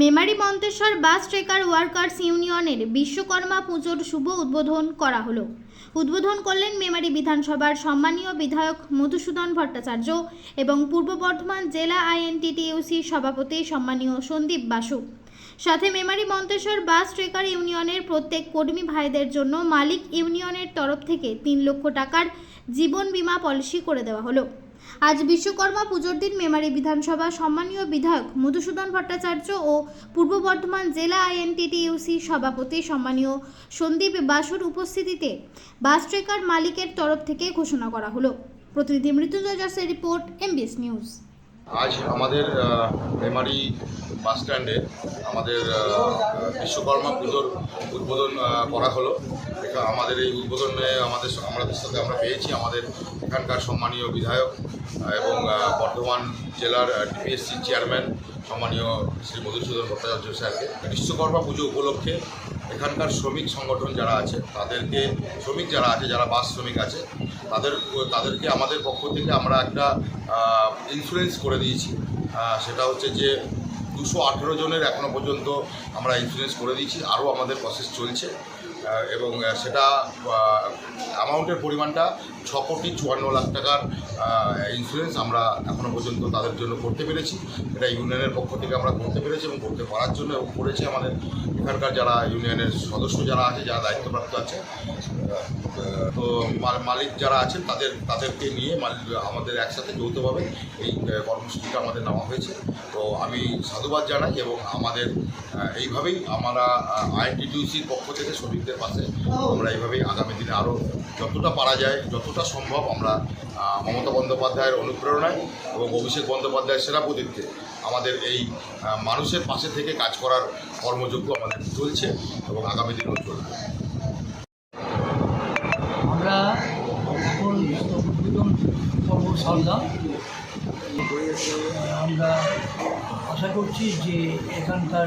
Memari Manteswar bus trekker workers ইউনিয়নের বিশ্বকর্মা পুজোর শুভ উদ্বোধন করা হলো। উদ্বোধন করলেন মেমারি বিধানসভার সম্মানীয় বিধায়ক মধুসূদন ভট্টাচার্য এবং পূর্ব বর্ধমান জেলা আইএনটিটিইউসি সভাপতি সম্মানীয় সন্দীপ বাসু। সাথে মেমারি মন্তেশ্বর বাস ট্রেকার ইউনিয়নের প্রত্যেক কর্মী ভাইদের জন্য মালিক ইউনিয়নের তরফ থেকে তিন লক্ষ টাকার জীবন বীমা পলিসি করে দেওয়া হলো। আজ বিশ্বকর্মা পুজোর দিন মেমারি বিধানসভা সম্মানীয় বিধায়ক মধুসূদন ভট্টাচার্য ও পূর্ব বর্ধমান জেলা আইএনটিটিউসি সভাপতি সম্মানীয় সন্দীপ বাসুর উপস্থিতিতে বাস ট্রেকার মালিকের তরফ থেকে ঘোষণা করা হলো। প্রতিনিধি মৃত্যুঞ্জয় দাসের রিপোর্ট, এমবিএস নিউজ। আজ আমাদের মেমারি বাস স্ট্যান্ডে আমাদের বিশ্বকর্মা পুজোর উদ্বোধন করা হলো। আমাদের এই উদ্বোধনে আমাদের আমাদের সাথে আমরা পেয়েছি আমাদের এখানকার সম্মানীয় বিধায়ক এবং বর্ধমান জেলার ডিপিএসসি চেয়ারম্যান সম্মানীয় শ্রী মধুসূদন ভট্টাচার্য স্যারকে। বিশ্বকর্মা পুজো উপলক্ষে এখানকার শ্রমিক সংগঠন যারা আছে, তাদেরকে, শ্রমিক যারা আছে, যারা বাস শ্রমিক আছে, তাদের, তাদেরকে আমাদের পক্ষ থেকে আমরা একটা ইন্স্যুরেন্স করে দিয়েছি। সেটা হচ্ছে যে দুশো আঠেরো জনের এখনও পর্যন্ত আমরা ইন্স্যুরেন্স করে দিয়েছি। আরও আমাদের প্রসেস চলছে। এবং সেটা অ্যামাউন্টের পরিমাণটা ছ কোটি চুয়ান্ন লাখ টাকার ইন্স্যুরেন্স আমরা এখনও পর্যন্ত তাদের জন্য করতে পেরেছি। এটা ইউনিয়নের পক্ষ থেকে আমরা করতে পেরেছি এবং করতে পারার জন্য এবং করেছে আমাদের এখানকার যারা ইউনিয়নের সদস্য যারা আছে, যারা দায়িত্বপ্রাপ্ত আছে তো মালিক যারা আছেন, তাদের তাদেরকে নিয়ে মালিক আমাদের একসাথে যৌথভাবে এই কর্মসূচিটা আমাদের নেওয়া হয়েছে। তো আমি সাধুবাদ জানাই এবং আমাদের এইভাবেই আমরা আইএনটিটিউসির পক্ষ থেকে শ্রমিকদের পাশে আমরা এইভাবেই আগামী দিনে আরও যতটা পারা যায়, যতটা সম্ভব আমরা মমতা বন্দ্যোপাধ্যায়ের অনুপ্রেরণায় এবং অভিষেক বন্দ্যোপাধ্যায়ের সেরাপতিত্বে আমাদের এই মানুষের পাশে থেকে কাজ করার কর্মযোগ্য আমাদের চলছে এবং আগামী দিনেও চলবে। আমরা এখন উদ্বোধন আমরা আশা করছি যে এখানকার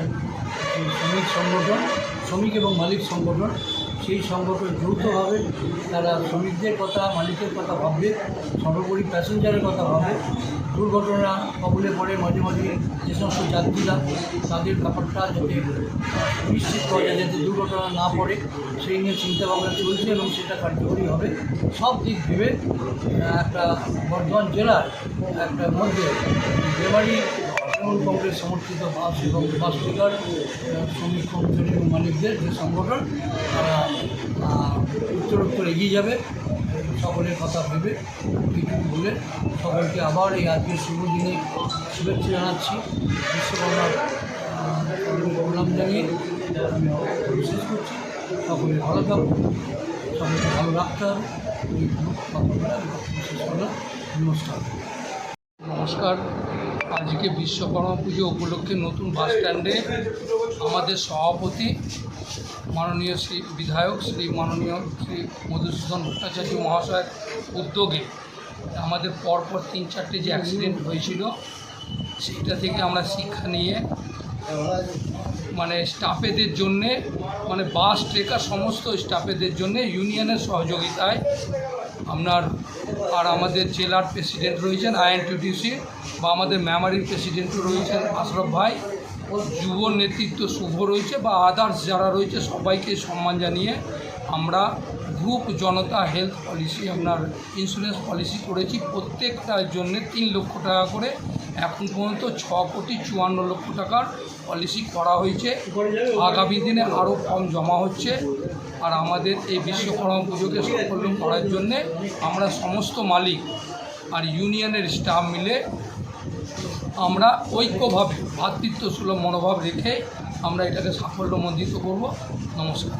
শ্রমিক সংগঠন শ্রমিক এবং মালিক সংগঠন সেই সংগঠন যৌথভাবে তারা শ্রমিকদের কথা, মালিকের কথা ভাববে, সর্বোপরি প্যাসেঞ্জারের কথা ভাববে। দুর্ঘটনা কবলে পড়ে মাঝে মাঝে যে সমস্ত যাত্রীরা তাদের ব্যাপারটা যাতে নিশ্চিত করা যায়, যাতে দুর্ঘটনা না পড়ে, সেই নিয়ে চিন্তাভাবনা চলছে এবং সেটা কার্যকরী হবে। সব দিক ভেবে একটা বর্ধমান জেলার একটা মধ্যে মেমারি তৃণমূল কংগ্রেস সমর্থিত বাস এবং বাস টিকার শ্রমিক কর্মচারী এবং মালিকদের যে সংগঠন, তারা উত্তরোত্তর এগিয়ে যাবে। সকলের কথা ভেবে কিছু বলে সকলকে আবার এই আজকের শুভ দিনে শুভেচ্ছা জানাচ্ছি। বিশ্বকর্মার প্রণাম জানিয়ে আমি বিশেষ করছি। সকলে ভালো থাকুন, সকলকে ভালো রাখতে হবে। এই শেষ নমস্কার। নমস্কার। আজকে বিশ্বকর্মা পুজো উপলক্ষে নতুন বাস স্ট্যান্ডে আমাদের সভাপতি মাননীয় শ্রী বিধায়ক শ্রী মাননীয় শ্রী মধুসূদন ভট্টাচার্য মহাশয়ের উদ্যোগে আমাদের পরপর তিন চারটে যে অ্যাক্সিডেন্ট হয়েছিল, সেটা থেকে আমরা শিক্ষা নিয়ে মানে স্টাফেদের জন্যে মানে বাস ট্রেকার সমস্ত স্টাফেদের জন্যে ইউনিয়নের সহযোগিতায় আপনার আর আমাদের জেলার প্রেসিডেন্ট রয়েছেন আইএনটিডিসি বা আমাদের মেমারির প্রেসিডেন্টও রয়েছেন আশরফ ভাই। যুব নেতৃত্ব শুভ রয়েছে, বা আদার্স যারা রয়েছে, সবাইকে সম্মান জানিয়ে আমরা গ্রুপ জনতা হেলথ পলিসি আপনার ইন্স্যুরেন্স পলিসি করেছি। প্রত্যেকটার জন্যে তিন লক্ষ টাকা করে এখন পর্যন্ত ছ কোটি চুয়ান্ন লক্ষ টাকার পলিসি করা হয়েছে। আগামী দিনে আরও ফর্ম জমা হচ্ছে। আর আমাদের এই বিশ্বকর্মা পুজোকে সাফল্য করার জন্যে আমরা সমস্ত মালিক আর ইউনিয়নের স্টাফ মিলে আমরা ঐক্যভাবে ভ্রাতৃত্ব সুলভ মনোভাব রেখে আমরা এটাকে সাফল্যমণ্ডিত করব। নমস্কার।